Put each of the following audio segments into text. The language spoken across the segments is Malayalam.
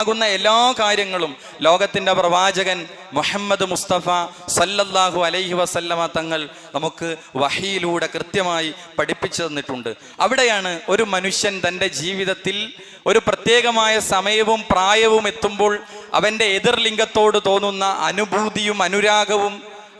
ആകുന്ന എല്ലാ കാര്യങ്ങളും ലോകത്തിന്റെ പ്രവാചകൻ മുഹമ്മദ് മുസ്തഫ സല്ലല്ലാഹു അലൈഹി വസല്ലമ തങ്ങൾ നമുക്ക് വഹിയിലൂടെ കൃത്യമായി പഠിപ്പിച്ചു തന്നിട്ടുണ്ട്. അവിടെയാണ് ഒരു മനുഷ്യൻ തന്റെ ജീവിതത്തിൽ ഒരു പ്രത്യേകമായ സമയവും പ്രായവും എത്തുമ്പോൾ അവന്റെ എതിർലിംഗത്തോട് തോന്നുന്ന അനുഭൂതിയും അനുരാഗവും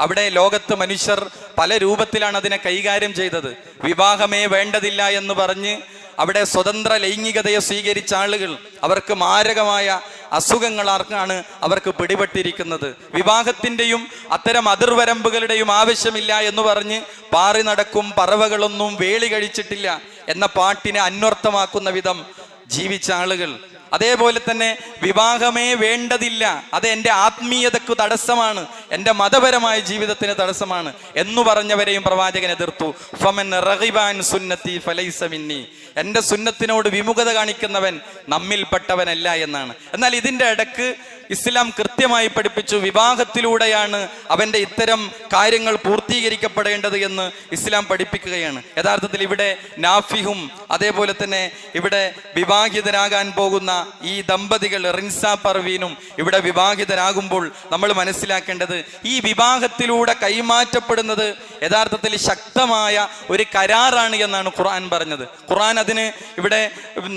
അവിടെ ലോകത്ത് മനുഷ്യർ പല രൂപത്തിലാണ് അതിനെ കൈകാര്യം ചെയ്തത്. വിവാഹമേ വേണ്ടതില്ല എന്ന് പറഞ്ഞ് അവിടെ സ്വതന്ത്ര ലൈംഗികതയെ സ്വീകരിച്ച ആളുകൾ അവർക്ക് മാരകമായ അസുഖങ്ങളാർക്കാണ് അവർക്ക് പിടിപെട്ടിരിക്കുന്നത്. വിവാഹത്തിന്റെയും അത്തരം അതിർവരമ്പുകളുടെയും ആവശ്യമില്ല എന്ന് പറഞ്ഞ് പാറി നടക്കും പറവകളൊന്നും വേളി കഴിച്ചിട്ടില്ല എന്ന പാട്ടിനെ അന്വർത്ഥമാക്കുന്ന വിധം ജീവിച്ച ആളുകൾ അതേപോലെ തന്നെ വിവാഹമേ വേണ്ടതില്ല. അത് എന്റെ ആത്മീയതക്ക് തടസ്സമാണ്. എന്റെ മതപരമായ ജീവിതത്തിന് തടസ്സമാണ്. എന്ന് പറഞ്ഞവരെയും പ്രവാചകൻ എതിർത്തു. ഫമൻ റഹിബാൻ സുന്നത്തി ഫലൈസമിന്നി എന്റെ സുന്നത്തിനോട് വിമുഖത കാണിക്കുന്നവൻ നമ്മിൽപ്പെട്ടവനല്ല എന്നാണ്. എന്നാൽ ഇതിന്റെ ഇടയ്ക്ക് ഇസ്ലാം കൃത്യമായി പഠിപ്പിച്ചു വിവാഹത്തിലൂടെയാണ് അവന്റെ ഇത്തരം കാര്യങ്ങൾ പൂർത്തീകരിക്കപ്പെടേണ്ടത് എന്ന് ഇസ്ലാം പഠിപ്പിക്കുകയാണ്. യഥാർത്ഥത്തിൽ ഇവിടെ നാഫിഹും അതേപോലെ തന്നെ ഇവിടെ വിവാഹിതരാകാൻ പോകുന്ന ഈ ദമ്പതികൾ റിൻസ പർവീനും ഇവിടെ വിവാഹിതരാകുമ്പോൾ നമ്മൾ മനസ്സിലാക്കേണ്ടത് ഈ വിവാഹത്തിലൂടെ കൈമാറ്റപ്പെടുന്നത് യഥാർത്ഥത്തിൽ ശക്തമായ ഒരു കരാറാണ് എന്നാണ് ഖുർആൻ പറഞ്ഞത്. ഖുർആൻ അതിന് ഇവിടെ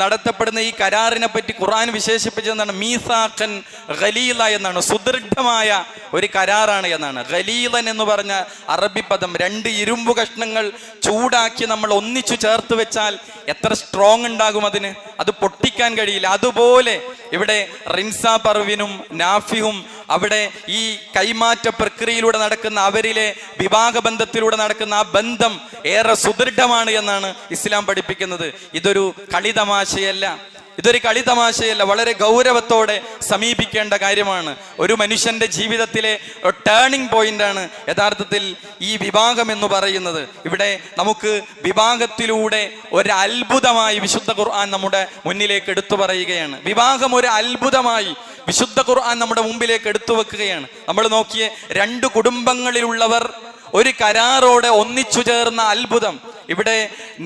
നടത്തപ്പെടുന്ന ഈ കരാറിനെ പറ്റി ഖുർആൻ വിശേഷിപ്പിച്ചതെന്നാണ് മീസാഖൻ ഖലീല എന്നാണ് സുദൃഢമായ ഒരു കരാറാണ് എന്നാണ്. ഖലീലൻ എന്ന് പറഞ്ഞ അറബി പദം രണ്ട് ഇരുമ്പ് കഷ്ണങ്ങൾ ചൂടാക്കി നമ്മൾ ഒന്നിച്ചു ചേർത്ത് വെച്ചാൽ എത്ര സ്ട്രോങ് ഉണ്ടാകും അതിന്? അത് പൊട്ടിക്കാൻ കഴിയില്ല. അതുപോലെ ഇവിടെ റിൻസ പർവിനും നാഫിയും അവിടെ ഈ കൈമാറ്റ പ്രക്രിയയിലൂടെ നടക്കുന്ന അവരിലെ വിവാഹ ബന്ധത്തിലൂടെ നടക്കുന്ന ആ ബന്ധം ഏറെ സുദൃഢമാണ് എന്നാണ് ഇസ്ലാം പഠിപ്പിക്കുന്നത്. ഇതൊരു കളിതമാശയല്ല. ഇതൊരു കളി തമാശയല്ല വളരെ ഗൗരവത്തോടെ സമീപിക്കേണ്ട കാര്യമാണ്. ഒരു മനുഷ്യന്റെ ജീവിതത്തിലെ ടേണിംഗ് പോയിന്റ് ആണ് യഥാർത്ഥത്തിൽ ഈ വിഭാഗം എന്ന് പറയുന്നത്. ഇവിടെ നമുക്ക് വിഭാഗത്തിലൂടെ ഒരു അത്ഭുതമായി വിശുദ്ധ ഖുർആൻ നമ്മുടെ മുന്നിലേക്ക് എടുത്തു പറയുകയാണ്. വിഭാഗം ഒരു അത്ഭുതമായി വിശുദ്ധ ഖുർആൻ നമ്മുടെ മുമ്പിലേക്ക് എടുത്തു വെക്കുകയാണ്. നമ്മൾ നോക്കിയ രണ്ട് കുടുംബങ്ങളിലുള്ളവർ ഒരു കരാറോടെ ഒന്നിച്ചു ചേർന്ന അത്ഭുതം. ഇവിടെ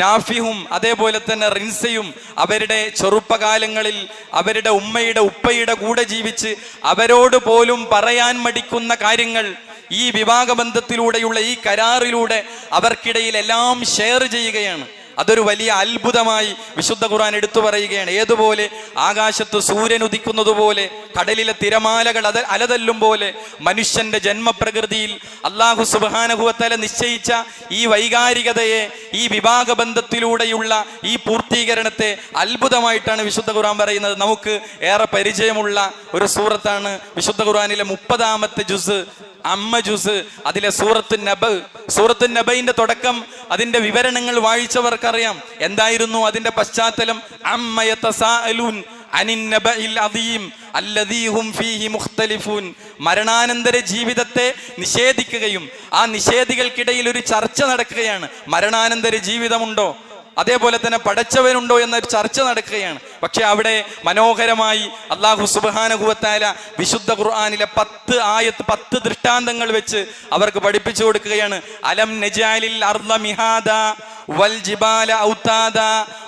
നാഫിഹും അതേപോലെ തന്നെ റിൻസയും അവരുടെ ചെറുപ്പകാലങ്ങളിൽ അവരുടെ ഉമ്മയുടെ ഉപ്പയുടെ കൂടെ ജീവിച്ച് അവരോട് പോലും പറയാൻ മടിക്കുന്ന കാര്യങ്ങൾ ഈ വിവാഹബന്ധത്തിലൂടെയുള്ള ഈ കരാറിലൂടെ അവർക്കിടയിൽ എല്ലാം ഷെയർ ചെയ്യുകയാണ്. അതൊരു വലിയ അത്ഭുതമായി വിശുദ്ധ ഖുർആൻ എടുത്തു പറയുകയാണ്. ഏതുപോലെ? ആകാശത്ത് സൂര്യൻ ഉദിക്കുന്നത് പോലെ കടലിലെ തിരമാലകൾ അത് അലതല്ലും പോലെ മനുഷ്യന്റെ ജന്മപ്രകൃതിയിൽ അള്ളാഹു സുബാനഹുവത്തല നിശ്ചയിച്ച ഈ വൈകാരികതയെ ഈ വിവാഹ ബന്ധത്തിലൂടെയുള്ള ഈ പൂർത്തീകരണത്തെ അത്ഭുതമായിട്ടാണ് വിശുദ്ധ ഖുർആൻ പറയുന്നത്. നമുക്ക് ഏറെ പരിചയമുള്ള ഒരു സൂറത്താണ് വിശുദ്ധ ഖുർആനിലെ മുപ്പതാമത്തെ ജുസ് അമ്മ ജുസ് അതിലെ സൂറത്ത് നബ് സൂറത്ത് നബയിന്റെ തുടക്കം അതിന്റെ വിവരണങ്ങൾ വായിച്ചവർക്കറിയാം. എന്തായിരുന്നു അതിന്റെ പശ്ചാത്തലം? മുഖ്തലിഫൂൻ. മരണാനന്തര ജീവിതത്തെ നിഷേധിക്കുകയും ആ നിഷേധികൾക്കിടയിൽ ഒരു ചർച്ച നടക്കുകയാണ്. മരണാനന്തര ജീവിതമുണ്ടോ? അതേപോലെ തന്നെ പടച്ചവനുണ്ടോ എന്നൊരു ചർച്ച നടക്കുകയാണ്. പക്ഷെ അവിടെ മനോഹരമായി അള്ളാഹു സുബാനുഭവത്തായ വിശുദ്ധ ഖുർആാനിലെ പത്ത് ആയത്ത് പത്ത് ദൃഷ്ടാന്തങ്ങൾ വെച്ച് അവർക്ക് പഠിപ്പിച്ചു കൊടുക്കുകയാണ്. അലം നജാലിൽ അർള മിഹാദ വൽ ജിബാല ഔതാദ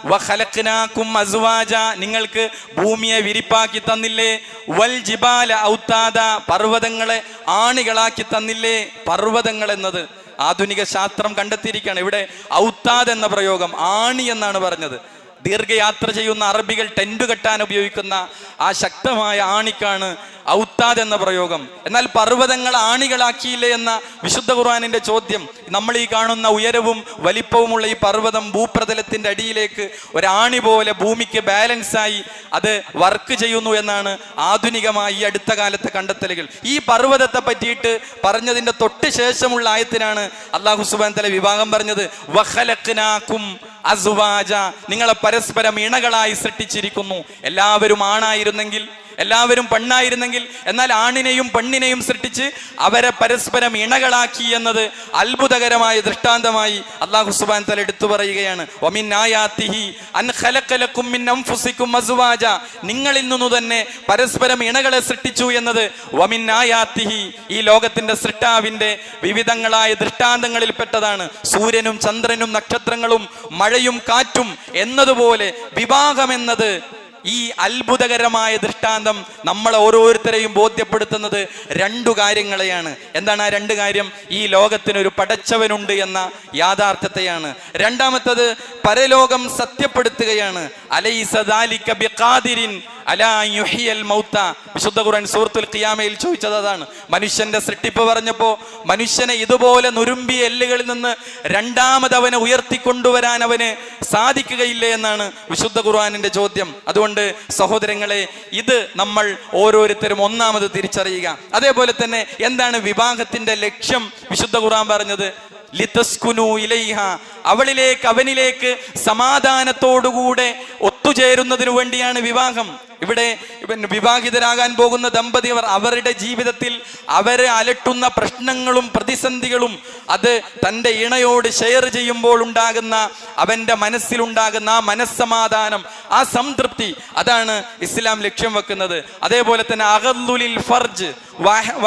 വഖലഖ്നാകും അസ്വാജ. നിങ്ങൾക്ക് ഭൂമിയെ വിരിപ്പാക്കി തന്നില്ലേ? വൽ ജിബാല ഔതാദ പർവതങ്ങളെ ആണികളാക്കി തന്നില്ലേ? പർവതങ്ങൾ എന്നത് ആധുനിക ശാസ്ത്രം കണ്ടെത്തിയിരിക്കുകയാണ്. ഇവിടെ ഔത്താദ് എന്ന പ്രയോഗം ആണി എന്നാണ് പറഞ്ഞത്. ദീർഘയാത്ര ചെയ്യുന്ന അറബികൾ ടെന്റ് കെട്ടാൻ ഉപയോഗിക്കുന്ന ആ ശക്തമായ ആണിക്കാണ് ഔത്താദ് എന്ന പ്രയോഗം. എന്നാൽ പർവതങ്ങൾ ആണികളാക്കിയില്ലേ എന്ന വിശുദ്ധ ഖുർആാനിന്റെ ചോദ്യം. നമ്മൾ ഈ കാണുന്ന ഉയരവും വലിപ്പവുമുള്ള ഈ പർവതം ഭൂപ്രതലത്തിന്റെ അടിയിലേക്ക് ഒരാണി പോലെ ഭൂമിക്ക് ബാലൻസായി അത് വർക്ക് ചെയ്യുന്നു എന്നാണ് ആധുനികമായി ഈ അടുത്ത കാലത്തെ കണ്ടെത്തലുകൾ. ഈ പർവതത്തെ പറ്റിയിട്ട് പറഞ്ഞതിന്റെ തൊട്ട് ശേഷമുള്ള ആയത്തിനാണ് അള്ളാഹു സുബാൻ തല വിഭാഗം പറഞ്ഞത്. വഖലഖ്നാകും അസുവാജ നിങ്ങളെ പരസ്പരം ഇണകളായി സൃഷ്ടിച്ചിരിക്കുന്നു. എല്ലാവരും ആണായിരുന്നെങ്കിൽ എല്ലാവരും പെണ്ണായിരുന്നെങ്കിൽ എന്നാൽ ആണിനെയും പെണ്ണിനെയും സൃഷ്ടിച്ച് അവരെ പരസ്പരം ഇണകളാക്കി എന്നത് അത്ഭുതകരമായ ദൃഷ്ടാന്തമായി അള്ളാഹു സുബാൻ തല എടുത്തു പറയുകയാണ്. നിങ്ങളിൽ നിന്നു തന്നെ പരസ്പരം ഇണകളെ സൃഷ്ടിച്ചു എന്നത് വമിൻ ആയാത്തിഹി. ഈ ലോകത്തിന്റെ സൃഷ്ടാവിന്റെ വിവിധങ്ങളായ ദൃഷ്ടാന്തങ്ങളിൽ പെട്ടതാണ്. സൂര്യനും ചന്ദ്രനും നക്ഷത്രങ്ങളും മഴയും കാറ്റും എന്നതുപോലെ വിവാഹം എന്നത് ഈ അത്ഭുതകരമായ ദൃഷ്ടാന്തം നമ്മൾ ഓരോരുത്തരെയും ബോധ്യപ്പെടുത്തുന്നത് രണ്ടു കാര്യങ്ങളെയാണ്. എന്താണ് ആ രണ്ട് കാര്യം? ഈ ലോകത്തിനൊരു പടച്ചവനുണ്ട് എന്ന യാഥാർത്ഥ്യത്തെയാണ്. രണ്ടാമത്തത് പരലോകം സത്യപ്പെടുത്തുകയാണ്. വിശുദ്ധ ഖുർആൻ സൂറത്തുൽ ഖിയാമയിൽ ചോദിച്ചത് അതാണ്. മനുഷ്യന്റെ സൃഷ്ടിപ്പ് പറഞ്ഞപ്പോ മനുഷ്യനെ ഇതുപോലെ നുരുമ്പിയ എല്ലുകളിൽ നിന്ന് രണ്ടാമത് അവനെ ഉയർത്തിക്കൊണ്ടുവരാൻ അവന് സാധിക്കുകയില്ല എന്നാണ് വിശുദ്ധ ഖുർആാനിന്റെ ചോദ്യം. അതുകൊണ്ട് സഹോദരങ്ങളെ ഇത് നമ്മൾ ഓരോരുത്തരും ഒന്നാമത് തിരിച്ചറിയുക. അതേപോലെ തന്നെ എന്താണ് വിവാഹത്തിന്റെ ലക്ഷ്യം? വിശുദ്ധ ഖുർആൻ പറഞ്ഞത് ലിതസ്കുനു ഇലൈഹ. അവളിലേക്ക് അവനിലേക്ക് സമാധാനത്തോടുകൂടെ ഒത്തുചേരുന്നതിനു വേണ്ടിയാണ് വിവാഹം. ഇവിടെ വിവാഹിതരാകാൻ പോകുന്ന ദമ്പതികൾ അവരുടെ ജീവിതത്തിൽ അവരെ അലട്ടുന്ന പ്രശ്നങ്ങളും പ്രതിസന്ധികളും അത് തന്റെ ഇണയോട് ഷെയർ ചെയ്യുമ്പോൾ ഉണ്ടാകുന്ന അവന്റെ മനസ്സിലുണ്ടാകുന്ന ആ മനസ്സമാധാനം ആ സംതൃപ്തി അതാണ് ഇസ്ലാം ലക്ഷ്യം വെക്കുന്നത്. അതേപോലെ തന്നെ അകല്ലുലിൽ ഫർജ്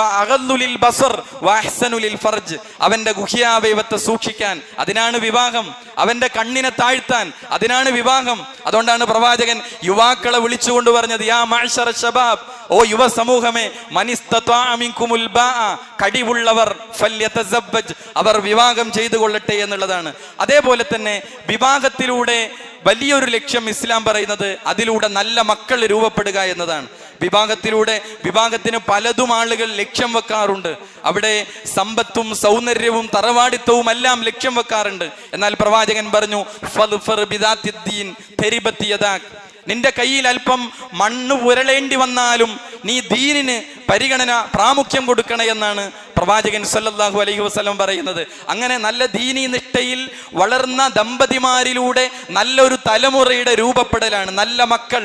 അകല്ലുലിൽ ബസർ വാഹ്സനുലിൽ ഫർജ്. അവന്റെ ഗുഹ്യാവയവത്തെ സൂക്ഷിക്കാൻ അതിനാണ് വിവാഹം. അവന്റെ കണ്ണിനെ താഴ്ത്താൻ അതിനാണ് വിവാഹം. അതുകൊണ്ടാണ് പ്രവാചകൻ യുവാക്കളെ വിളിച്ചുകൊണ്ട് പറഞ്ഞത് യാ മഅ്ശറ ശബാബ് ഓ യുവ സമൂഹമേ മനിസ്തത്വ മിൻകുമുൽ ബാഅ കടിവുള്ളവർ ഫല്യതസബ്ബജ് അവർ വിവാഹം ചെയ്തു കൊള്ളട്ടെ എന്നുള്ളതാണ്. അതേപോലെ തന്നെ വിവാഹത്തിലൂടെ വലിയൊരു ലക്ഷ്യം ഇസ്ലാം പറയുന്നത് അതിലൂടെ നല്ല മക്കൾ രൂപപ്പെടുക എന്നതാണ്. വിവാഹത്തിലൂടെ വിവാഹത്തിന് പലതും ആളുകൾ ലക്ഷ്യം വെക്കാറുണ്ട്. അവിടെ സമ്പത്തും സൗന്ദര്യവും തറവാടിത്തവും എല്ലാം ലക്ഷ്യം വെക്കാറുണ്ട്. എന്നാൽ പ്രവാചകൻ പറഞ്ഞു നിന്റെ കയ്യിൽ അല്പം മണ്ണ് പുരളേണ്ടി വന്നാലും നീ ദീനിന് പരിഗണന പ്രാമുഖ്യം കൊടുക്കണേ എന്നാണ് പ്രവാചകൻ സല്ലല്ലാഹു അലൈഹി വസ്ലം പറയുന്നത്. അങ്ങനെ നല്ല ദീനി നിഷ്ഠയിൽ വളർന്ന ദമ്പതിമാരിലൂടെ നല്ലൊരു തലമുറയുടെ രൂപപ്പെടലാണ്. നല്ല മക്കൾ.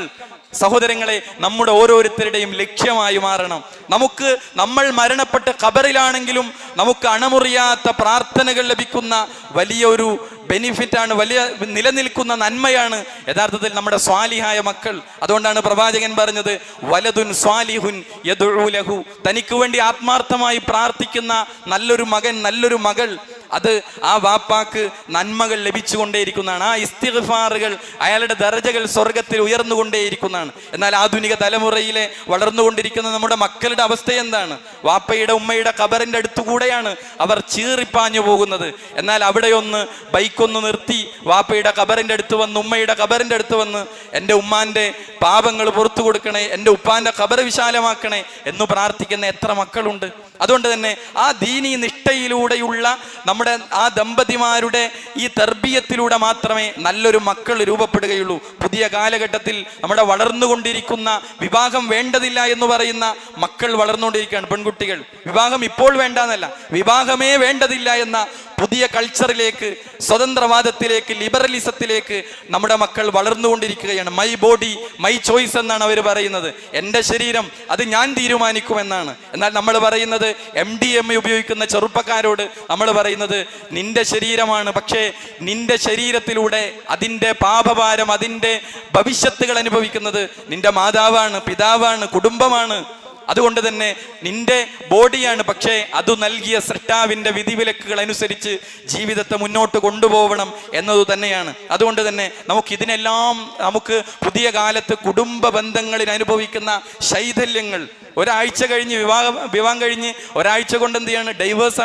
സഹോദരങ്ങളെ നമ്മുടെ ഓരോരുത്തരുടെയും ലക്ഷ്യമായി മാറണം. നമുക്ക് നമ്മൾ മരണപ്പെട്ട് ഖബറിലാണെങ്കിലും നമുക്ക് അണമുറിയാത്ത പ്രാർത്ഥനകൾ ലഭിക്കുന്ന വലിയൊരു ബെനിഫിറ്റാണ് വലിയ നിലനിൽക്കുന്ന നന്മയാണ്. യഥാർത്ഥത്തിൽ നമ്മുടെ സ്വാലിഹായ മക്കൾ. അതുകൊണ്ടാണ് പ്രവാചകൻ പറഞ്ഞത് വലതുൻ സ്വാലിഹുൻ യദുലഹു തനിക്ക് വേണ്ടി ആത്മാർത്ഥമായി പ്രാർത്ഥിക്കുന്ന നല്ലൊരു മകൻ നല്ലൊരു മകൾ അത് ആ വാപ്പാക്ക് നന്മകൾ ലഭിച്ചുകൊണ്ടേയിരിക്കുന്നതാണ്. ആ ഇസ്തിഫാറുകൾ അയാളുടെ ദർജകൾ സ്വർഗത്തിൽ ഉയർന്നുകൊണ്ടേയിരിക്കുന്നതാണ്. എന്നാൽ ആധുനിക തലമുറയിലെ വളർന്നുകൊണ്ടിരിക്കുന്ന നമ്മുടെ മക്കളുടെ അവസ്ഥ എന്താണ്? വാപ്പയുടെ ഉമ്മയുടെ കബറിന്റെ അടുത്തുകൂടെയാണ് അവർ ചീറിപ്പാഞ്ഞു പോകുന്നത്. എന്നാൽ അവിടെയൊന്ന് ബൈക്കൊന്ന് നിർത്തി വാപ്പയുടെ കബറിന്റെ അടുത്ത് വന്ന് ഉമ്മയുടെ കബറിന്റെ അടുത്ത് വന്ന് എന്റെ ഉമ്മാന്റെ പാപങ്ങൾ പുറത്തു കൊടുക്കണേ എന്റെ ഉപ്പാന്റെ കബർ വിശാലമാക്കണേ എന്ന് പ്രാർത്ഥിക്കുന്ന എത്ര മക്കളുണ്ട്. അതുകൊണ്ട് തന്നെ ആ ദീനി നിഷ്ഠയിലൂടെയുള്ള നമ്മുടെ ആ ദമ്പതിമാരുടെ ഈ തർബീയത്തിലൂടെ മാത്രമേ നല്ലൊരു മക്കൾ രൂപപ്പെടുകയുള്ളൂ. പുതിയ കാലഘട്ടത്തിൽ നമ്മുടെ വളർന്നുകൊണ്ടിരിക്കുന്ന വിവാഹം വേണ്ടതില്ല എന്ന് പറയുന്ന മക്കൾ വളർന്നുകൊണ്ടിരിക്കുകയാണ് പെൺകുട്ടികൾ. വിവാഹം ഇപ്പോൾ വേണ്ട എന്നല്ല വിവാഹമേ വേണ്ടതില്ല എന്ന പുതിയ കൾച്ചറിലേക്ക് സ്വതന്ത്രവാദത്തിലേക്ക് ലിബറലിസത്തിലേക്ക് നമ്മുടെ മക്കൾ വളർന്നുകൊണ്ടിരിക്കുകയാണ്. മൈ ബോഡി മൈ ചോയ്സ് എന്നാണ് അവർ പറയുന്നത്. എന്റെ ശരീരം അത് ഞാൻ തീരുമാനിക്കുമെന്നാണ്. എന്നാൽ നമ്മൾ പറയുന്നത് എം ഡി എം ഉപയോഗിക്കുന്ന ചെറുപ്പക്കാരോട് നമ്മൾ പറയുന്നത് നിന്റെ ശരീരമാണ്. പക്ഷേ നിന്റെ ശരീരത്തിലൂടെ അതിന്റെ പാപഭാരം അതിന്റെ ഭവിഷ്യത്തുകൾ അനുഭവിക്കുന്നത് നിന്റെ മാതാവാണ് പിതാവാണ് കുടുംബമാണ്. അതുകൊണ്ട് തന്നെ നിന്റെ ബോഡിയാണ് പക്ഷേ അത് നൽകിയ സൃഷ്ടാവിന്റെ വിധിവിലക്കുകൾ അനുസരിച്ച് ജീവിതത്തെ മുന്നോട്ട് കൊണ്ടുപോകണം എന്നത് തന്നെയാണ്. അതുകൊണ്ട് തന്നെ നമുക്ക് ഇതിനെല്ലാം നമുക്ക് പുതിയ കാലത്ത് കുടുംബ ബന്ധങ്ങളിൽ അനുഭവിക്കുന്ന ശൈഥല്യങ്ങൾ ഒരാഴ്ച കഴിഞ്ഞ് വിവാഹം വിവാഹം കഴിഞ്ഞ് ഒരാഴ്ച കൊണ്ട് എന്ത് ചെയ്യാണ്? ഡൈവേഴ്സ്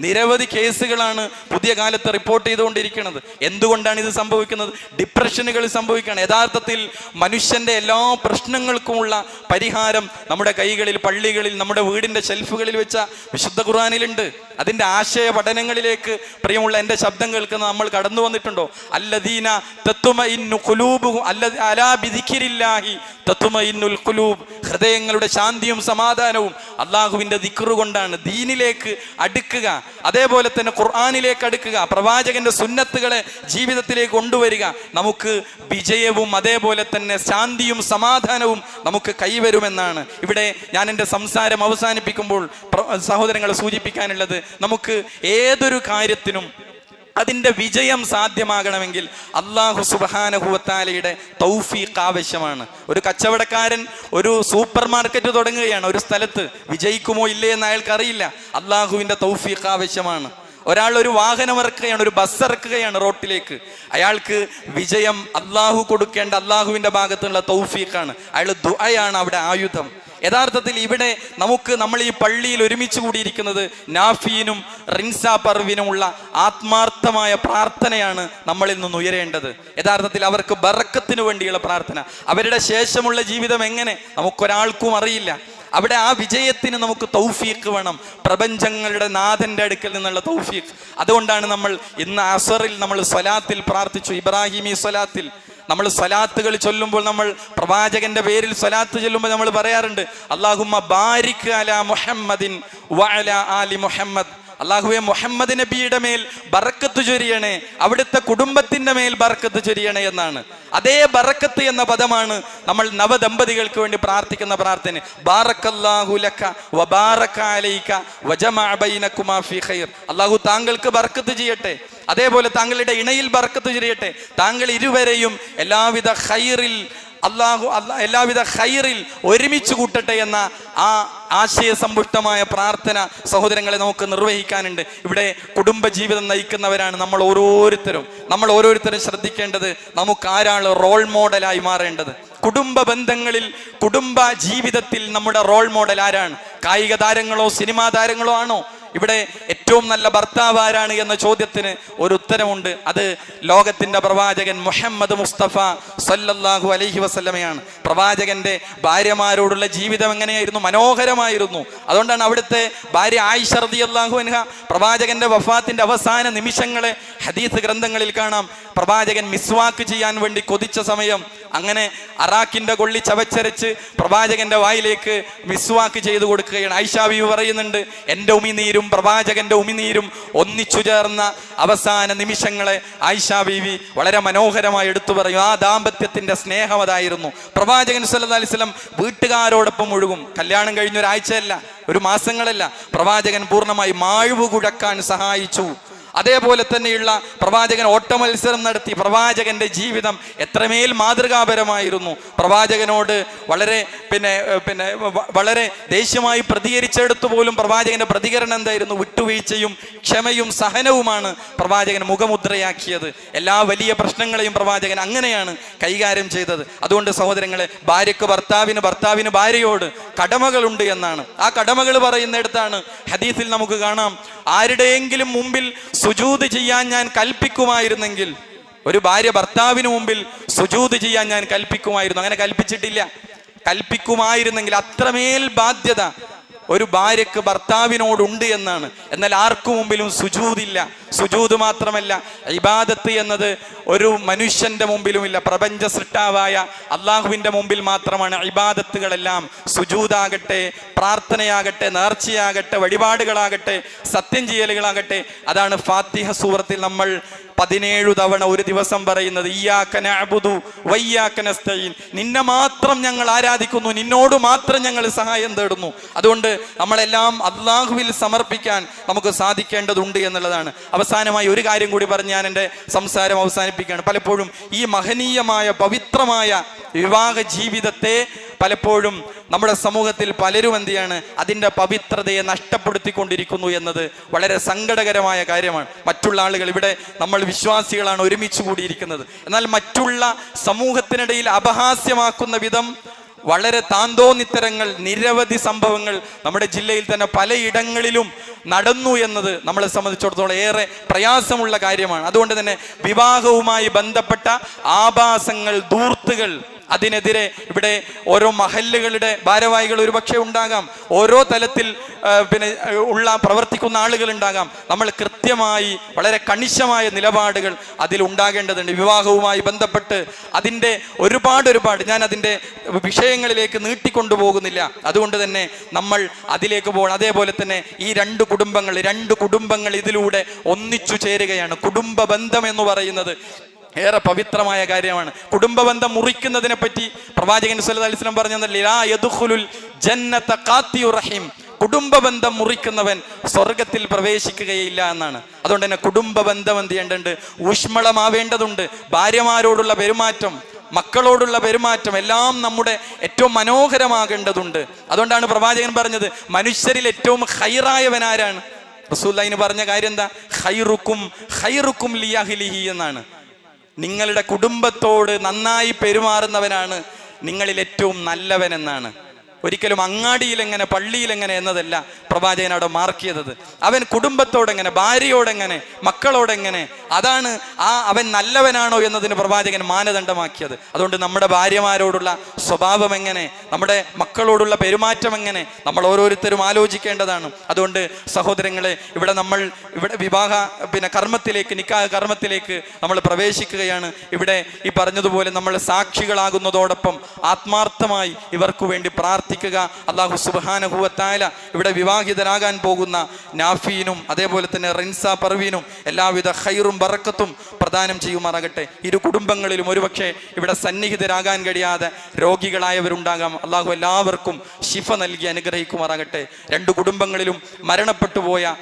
നിരവധി കേസുകളാണ് പുതിയ കാലത്ത് റിപ്പോർട്ട് ചെയ്തുകൊണ്ടിരിക്കുന്നത്. എന്തുകൊണ്ടാണ് ഇത് സംഭവിക്കുന്നത്? ഡിപ്രഷനുകൾ സംഭവിക്കുകയാണ്. യഥാർത്ഥത്തിൽ മനുഷ്യന്റെ എല്ലാ പ്രശ്നങ്ങൾക്കുമുള്ള പരിഹാരം നമ്മുടെ കൈകളിൽ പള്ളികളിൽ നമ്മുടെ വീടിന്റെ ഷെൽഫുകളിൽ വെച്ച വിശുദ്ധ ഖുർആനിലുണ്ട്. അതിന്റെ ആശയ പഠനങ്ങളിലേക്ക് പ്രിയമുള്ള എന്റെ ശബ്ദം കേൾക്കുന്ന നമ്മൾ കടന്നു വന്നിട്ടുണ്ടോ? അല്ലദീന ഖുലൂബുഹും അല്ല അലാ ബിദിക്രില്ലാഹി തത്തുമഇന്നുൽ ഖുലൂബ്. ഹൃദയങ്ങളുടെ ശാന്തിയും സമാധാനവും അള്ളാഹുവിന്റെ ദിക്റ് കൊണ്ടാണ് ദീനിലേക്ക് അടുക്കുക. അതേപോലെ തന്നെ ഖുർആാനിലേക്ക് അടുക്കുക. പ്രവാചകന്റെ സുന്നത്തുകളെ ജീവിതത്തിലേക്ക് കൊണ്ടുവരിക. നമുക്ക് വിജയവും അതേപോലെ തന്നെ ശാന്തിയും സമാധാനവും നമുക്ക് കൈവരുമെന്നാണ്. ഇവിടെ ഞാൻ എന്റെ സംസാരം അവസാനിപ്പിക്കുമ്പോൾ സഹോദരങ്ങളെ സൂചിപ്പിക്കാനുള്ളത് നമുക്ക് ഏതൊരു കാര്യത്തിനും അതിന്റെ വിജയം സാധ്യമാകണമെങ്കിൽ അള്ളാഹു സുബാനഹുവത്താലയുടെ തൗഫീഖ് ആവശ്യമാണ്. ഒരു കച്ചവടക്കാരൻ ഒരു സൂപ്പർ മാർക്കറ്റ് തുടങ്ങുകയാണ്. ഒരു സ്ഥലത്ത് വിജയിക്കുമോ ഇല്ലേ എന്ന് അയാൾക്ക് അറിയില്ല അള്ളാഹുവിന്റെ തൗഫീഖ് ആവശ്യമാണ്. ഒരാൾ ഒരു വാഹനം ഇറക്കുകയാണ് ഒരു ബസ് ഇറക്കുകയാണ് റോട്ടിലേക്ക്. അയാൾക്ക് വിജയം അള്ളാഹു കൊടുക്കേണ്ട അള്ളാഹുവിന്റെ ഭാഗത്തുള്ള തൗഫീഖാണ്. അയാൾ ദുആയാണ് അവിടെ ആയുധം. യഥാർത്ഥത്തിൽ ഇവിടെ നമുക്ക് നമ്മൾ ഈ പള്ളിയിൽ ഒരുമിച്ച് കൂടിയിരിക്കുന്നത് നാഫീനും റിൻസ പർവിനുമുള്ള ആത്മാർത്ഥമായ പ്രാർത്ഥനയാണ് നമ്മളിൽ നിന്ന് ഉയരേണ്ടത്. യഥാർത്ഥത്തിൽ അവർക്ക് ബറക്കത്തിന് വേണ്ടിയുള്ള പ്രാർത്ഥന. അവരുടെ ശേഷമുള്ള ജീവിതം എങ്ങനെ? നമുക്കൊരാൾക്കും അറിയില്ല. അവിടെ ആ വിജയത്തിന് നമുക്ക് തൗഫീഖ് വേണം. പ്രപഞ്ചങ്ങളുടെ നാഥന്റെ അടുക്കൽ നിന്നുള്ള തൗഫീഖ്. അതുകൊണ്ടാണ് നമ്മൾ ഇന്ന് അസറിൽ നമ്മൾ സ്വലാത്തിൽ പ്രാർത്ഥിച്ചു. ഇബ്രാഹിമി സ്വലാത്തിൽ. നമ്മൾ സ്വലാത്തുകൾ ചൊല്ലുമ്പോൾ നമ്മൾ പ്രവാചകന്റെ പേരിൽ സ്വലാത്ത് ചൊല്ലുമ്പോൾ നമ്മൾ പറയാറുണ്ട് അള്ളാഹുമ്മ ബാരിക് അല മുഹമ്മദിൻ വഅല ആലി മുഹമ്മദ്. അള്ളാഹുവെ മുഹമ്മദ് നബിയുടെ മേൽ ബറക്കത്ത് ചൊരിയണേ അവിടുത്തെ കുടുംബത്തിന്റെ മേൽ ബറക്കത്ത് ചൊരിയണേ എന്നാണ്. അതേ ബറക്കത്ത് എന്ന പദമാണ് നമ്മൾ നവദമ്പതികൾക്ക് വേണ്ടി പ്രാർത്ഥിക്കുന്ന പ്രാർത്ഥന. അള്ളാഹു താങ്കൾക്ക് ബറക്കത്ത് ചെയ്യട്ടെ. അതേപോലെ താങ്കളുടെ ഇണയിൽ ബർക്കത്ത് ചെറിയട്ടെ താങ്കൾ ഇരുവരെയും എല്ലാവിധ ഹൈറിൽ അള്ളാഹു എല്ലാവിധ ഹൈറിൽ ഒരുമിച്ച് കൂട്ടട്ടെ എന്ന ആ ആശയസമ്പുഷ്ടമായ പ്രാർത്ഥന സഹോദരങ്ങളെ നമുക്ക് നിർവഹിക്കാനുണ്ട്. ഇവിടെ കുടുംബജീവിതം നയിക്കുന്നവരാണ് നമ്മൾ ഓരോരുത്തരും. നമ്മൾ ഓരോരുത്തരും ശ്രദ്ധിക്കേണ്ടത് നമുക്ക് ആരാണ് റോൾ മോഡലായി മാറേണ്ടത്. കുടുംബ ബന്ധങ്ങളിൽ കുടുംബ ജീവിതത്തിൽ നമ്മുടെ റോൾ മോഡൽ ആരാണ്? കായിക താരങ്ങളോ സിനിമാ താരങ്ങളോ ആണോ? ഇവിടെ ഏറ്റവും നല്ല ഭർത്താവ് ആരാണ് എന്ന ചോദ്യത്തിന് ഒരു ഉത്തരമുണ്ട്. അത് ലോകത്തിന്റെ പ്രവാചകൻ മുഹമ്മദ് മുസ്തഫ സല്ലല്ലാഹു അലൈഹി വസല്ലമയാണ്. പ്രവാചകന്റെ ഭാര്യമാരോടുള്ള ജീവിതം എങ്ങനെയായിരുന്നു? മനോഹരമായിരുന്നു. അതുകൊണ്ടാണ് അവിടുത്തെ ഭാര്യ ആയിഷ അള്ളാഹു അൻഹ പ്രവാചകന്റെ വഫാത്തിന്റെ അവസാന നിമിഷങ്ങളെ ഹദീസ് ഗ്രന്ഥങ്ങളിൽ കാണാം. പ്രവാചകൻ മിസ്വാക്ക് ചെയ്യാൻ വേണ്ടി കൊതിച്ച സമയം അങ്ങനെ അറാക്കിന്റെ കൊള്ളി ചവച്ചരച്ച് പ്രവാചകന്റെ വായിലേക്ക് മിസ്വാക്ക് ചെയ്തു കൊടുക്കുകയാണ്. ഐഷാബി പറയുന്നുണ്ട് എന്റെ ഉമിനീരും പ്രവാചകന്റെ ഉമിനീരും ഒന്നിച്ചു ചേർന്ന അവസാന നിമിഷങ്ങളെ ആയിഷാ ബീവി വളരെ മനോഹരമായി എടുത്തു പറയും. ആ ദാമ്പത്യത്തിന്റെ സ്നേഹം അതായിരുന്നു. പ്രവാചകൻ സല്ലല്ലാഹു അലൈഹി വസല്ലം വീട്ടുകാരോടൊപ്പം ഒഴുകും. കല്യാണം കഴിഞ്ഞ ഒരാഴ്ചയല്ല ഒരു മാസങ്ങളല്ല. പ്രവാചകൻ പൂർണമായി മാഴ്വ് കുഴക്കാൻ സഹായിച്ചു. അതേപോലെ തന്നെയുള്ള പ്രവാചകൻ ഓട്ടമത്സരം നടത്തി പ്രവാചകന്റെ ജീവിതം എത്രമേൽ മാതൃകാപരമായിരുന്നു. പ്രവാചകനോട് വളരെ പിന്നെ പിന്നെ വളരെ ദേഷ്യമായി പ്രതികരിച്ചെടുത്തു പോലും പ്രവാചകന്റെ പ്രതികരണം എന്തായിരുന്നു? വിട്ടുവീഴ്ചയും ക്ഷമയും സഹനവുമാണ് പ്രവാചകൻ മുഖമുദ്രയാക്കിയത്. എല്ലാ വലിയ പ്രശ്നങ്ങളെയും പ്രവാചകൻ അങ്ങനെയാണ് കൈകാര്യം ചെയ്തത്. അതുകൊണ്ട് സഹോദരങ്ങളെ ഭാര്യക്ക് ഭർത്താവിന് ഭർത്താവിന് ഭാര്യയോട് കടമകളുണ്ട് എന്നാണ്. ആ കടമകൾ പറയുന്നിടത്താണ് ഹദീസിൽ നമുക്ക് കാണാം. ആരുടെയെങ്കിലും മുമ്പിൽ സുജൂത് ചെയ്യാൻ ഞാൻ കൽപ്പിക്കുമായിരുന്നെങ്കിൽ ഒരു ഭാര്യ ഭർത്താവിന് മുമ്പിൽ സുജൂത് ചെയ്യാൻ ഞാൻ കൽപ്പിക്കുമായിരുന്നു. അങ്ങനെ കൽപ്പിച്ചിട്ടില്ല. കൽപ്പിക്കുമായിരുന്നെങ്കിൽ അത്രമേൽ ബാധ്യത ഒരു ഭാര്യക്ക് ഭർത്താവിനോടുണ്ട് എന്നാണ്. എന്നാൽ ആർക്കു മുമ്പിലും സുജൂതില്ല. സുജൂത് മാത്രമല്ല ഇബാദത്ത് എന്നത് ഒരു മനുഷ്യന്റെ മുമ്പിലുമില്ല പ്രപഞ്ച സൃഷ്ടാവായ അള്ളാഹുവിന്റെ മുമ്പിൽ മാത്രമാണ് ഇബാദത്തുകളെല്ലാം സുജൂതാകട്ടെ പ്രാർത്ഥനയാകട്ടെ നേർച്ചയാകട്ടെ വഴിപാടുകളാകട്ടെ സത്യം ചെയ്യലുകളാകട്ടെ. അതാണ് ഫാത്തിഹ സൂറത്തിൽ നമ്മൾ പതിനേഴു തവണ ഒരു ദിവസം പറയുന്നത് ഇയാക്കനബുദു വയ്യാക്കനസ്തയിൻ നിന്നെ മാത്രം ഞങ്ങൾ ആരാധിക്കുന്നു നിന്നോട് മാത്രം ഞങ്ങൾ സഹായം തേടുന്നു. അതുകൊണ്ട് നമ്മളെല്ലാം അള്ളാഹുവിൽ സമർപ്പിക്കാൻ നമുക്ക് സാധിക്കേണ്ടതുണ്ട് എന്നുള്ളതാണ്. അവസാനമായി ഒരു കാര്യം കൂടി പറഞ്ഞ് ഞാൻ എന്റെ സംസാരം അവസാനിപ്പിക്കുകയാണ്. പലപ്പോഴും ഈ മഹനീയമായ പവിത്രമായ വിവാഹ ജീവിതത്തെ പലപ്പോഴും നമ്മുടെ സമൂഹത്തിൽ പലരും എന്തിയാണ് അതിന്റെ പവിത്രതയെ നഷ്ടപ്പെടുത്തിക്കൊണ്ടിരിക്കുന്നു എന്നത് വളരെ സങ്കടകരമായ കാര്യമാണ്. മറ്റുള്ള ആളുകൾ ഇവിടെ നമ്മൾ വിശ്വാസികളാണ് ഒരുമിച്ച് കൂടിയിരിക്കുന്നത്. എന്നാൽ മറ്റുള്ള സമൂഹത്തിനിടയിൽ അപഹാസ്യമാക്കുന്ന വിധം വളരെ താന്തോന്നിത്തരങ്ങൾ നിരവധി സംഭവങ്ങൾ നമ്മുടെ ജില്ലയിൽ തന്നെ പലയിടങ്ങളിലും നടന്നു എന്നത് നമ്മളെ സംബന്ധിച്ചിടത്തോളം ഏറെ പ്രയാസമുള്ള കാര്യമാണ്. അതുകൊണ്ട് തന്നെ വിവാഹവുമായി ബന്ധപ്പെട്ട ആഭാസങ്ങൾ ദൂർത്തുകൾ അതിനെതിരെ ഇവിടെ ഓരോ മഹല്ലുകളുടെ ഭാരവാഹികൾ ഒരുപക്ഷെ ഉണ്ടാകാം. ഓരോ തലത്തിൽ പിന്നെ ഉള്ള പ്രവർത്തിക്കുന്ന ആളുകൾ ഉണ്ടാകാം. നമ്മൾ കൃത്യമായി വളരെ കണിശമായ നിലപാടുകൾ അതിൽ ഉണ്ടാകേണ്ടതുണ്ട്. വിവാഹവുമായി ബന്ധപ്പെട്ട് അതിന്റെ ഒരുപാട് ഒരുപാട് ഞാൻ അതിന്റെ വിഷയങ്ങളിലേക്ക് നീട്ടിക്കൊണ്ടുപോകുന്നില്ല. അതുകൊണ്ട് തന്നെ നമ്മൾ അതിലേക്ക് പോകണം. അതേപോലെ തന്നെ ഈ രണ്ട് കുടുംബങ്ങൾ രണ്ട് കുടുംബങ്ങൾ ഇതിലൂടെ ഒന്നിച്ചു ചേരുകയാണ്. കുടുംബ ബന്ധം എന്ന് പറയുന്നത് ഏറെ പവിത്രമായ കാര്യമാണ്. കുടുംബബന്ധം മുറിക്കുന്നതിനെ പറ്റി പ്രവാചകൻ സല്ലല്ലാഹു പറഞ്ഞു വസല്ലം പറഞ്ഞതല്ലേ ലാ യദ്ഖുലുൽ ജന്നത ഖാത്തിയുർ റഹീം. കുടുംബബന്ധം മുറിക്കുന്നവൻ സ്വർഗത്തിൽ പ്രവേശിക്കുകയില്ല എന്നാണ്. അതുകൊണ്ട് തന്നെ കുടുംബ ബന്ധം എന്ത് ചെയ്യേണ്ടതുണ്ട്? ഊഷ്മളമാവേണ്ടതുണ്ട്. ഭാര്യമാരോടുള്ള പെരുമാറ്റം മക്കളോടുള്ള പെരുമാറ്റം എല്ലാം നമ്മുടെ ഏറ്റവും മനോഹരമാകേണ്ടതുണ്ട്. അതുകൊണ്ടാണ് പ്രവാചകൻ പറഞ്ഞത് മനുഷ്യരിൽ ഏറ്റവും ഹൈറായവൻ ആരാണ്? റസൂല്ലൈന് പറഞ്ഞ കാര്യം എന്താ? ഹൈറുക്കും ഹൈറുക്കും ലിയാഹിലിഹി എന്നാണ്. നിങ്ങളുടെ കുടുംബത്തോട് നന്നായി പെരുമാറുന്നവനാണ് നിങ്ങളിൽ ഏറ്റവും നല്ലവൻ എന്നാണ് ഒരിക്കലും അങ്ങാടിയിൽ എങ്ങനെ പള്ളിയിൽ എങ്ങനെ എന്നതല്ല പ്രവാചകൻ അവിടെ മാർക്ക് അവൻ കുടുംബത്തോടെങ്ങനെ ഭാര്യയോടെങ്ങനെ മക്കളോടെങ്ങനെ അതാണ് ആ അവൻ നല്ലവനാണോ എന്നതിന് പ്രവാചകൻ മാനദണ്ഡമാക്കിയത്. അതുകൊണ്ട് നമ്മുടെ ഭാര്യമാരോടുള്ള സ്വഭാവം എങ്ങനെ നമ്മുടെ മക്കളോടുള്ള പെരുമാറ്റം എങ്ങനെ നമ്മൾ ഓരോരുത്തരും ആലോചിക്കേണ്ടതാണ്. അതുകൊണ്ട് സഹോദരങ്ങളെ ഇവിടെ നമ്മൾ ഇവിടെ വിവാഹ പിന്നെ കർമ്മത്തിലേക്ക് നിക്കാഹ കർമ്മത്തിലേക്ക് നമ്മൾ പ്രവേശിക്കുകയാണ്. ഇവിടെ ഈ പറഞ്ഞതുപോലെ നമ്മൾ സാക്ഷികളാകുന്നതോടൊപ്പം ആത്മാർത്ഥമായി ഇവർക്ക് വേണ്ടി പ്രാർത്ഥിക്കുക അള്ളാഹു സുബാനഹുവത്തായ ഇവിടെ വിവാഹിതരാകാൻ പോകുന്ന നാഫീനും അതേപോലെ തന്നെ റിൻസ പർവീനും എല്ലാവിധ ഹൈറും ബറക്കത്തും പ്രദാനം ചെയ്യുമാറാകട്ടെ. ഇരു കുടുംബങ്ങളിലും ഒരുപക്ഷെ ഇവിടെ സന്നിഹിതരാകാൻ കഴിയാതെ രോഗികളായവരുണ്ടാകാം. അള്ളാഹു എല്ലാവർക്കും ശിഫ നൽകി അനുഗ്രഹിക്കുമാറാകട്ടെ. രണ്ടു കുടുംബങ്ങളിലും മരണപ്പെട്ടു പോയ ആ-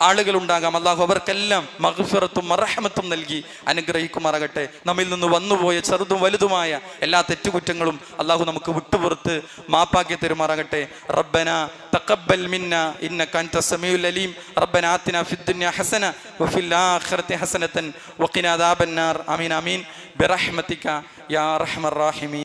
ആളുകളുണ്ടാകാം. അള്ളാഹു അവർക്കെല്ലാം മഹഫിറത്തും മറഹമത്തും നൽകി അനുഗ്രഹിക്കുമാറാകട്ടെ. നമ്മിൽ നിന്ന് വന്നുപോയ ചെറുതും വലുതുമായ എല്ലാ തെറ്റുകുറ്റങ്ങളും അള്ളാഹു നമുക്ക് വിട്ടുപുറത്ത് മാപ്പാക്കി തരുമാറാകട്ടെ. റബ്ബന തഖബ്ബൽ മിന്ന ഇന്നക അൻത സമീഉൽ അലീം. റബ്ബന ആത്തിന ദുനിയ ഹസന വഫിൽ ആഖിറതി ഹസനതൻ വഖിന അദാബന്നാർ ആമീൻ ആമീൻ. ബിറഹ്മതിക യാ റഹ്മർ റാഹിമീൻ.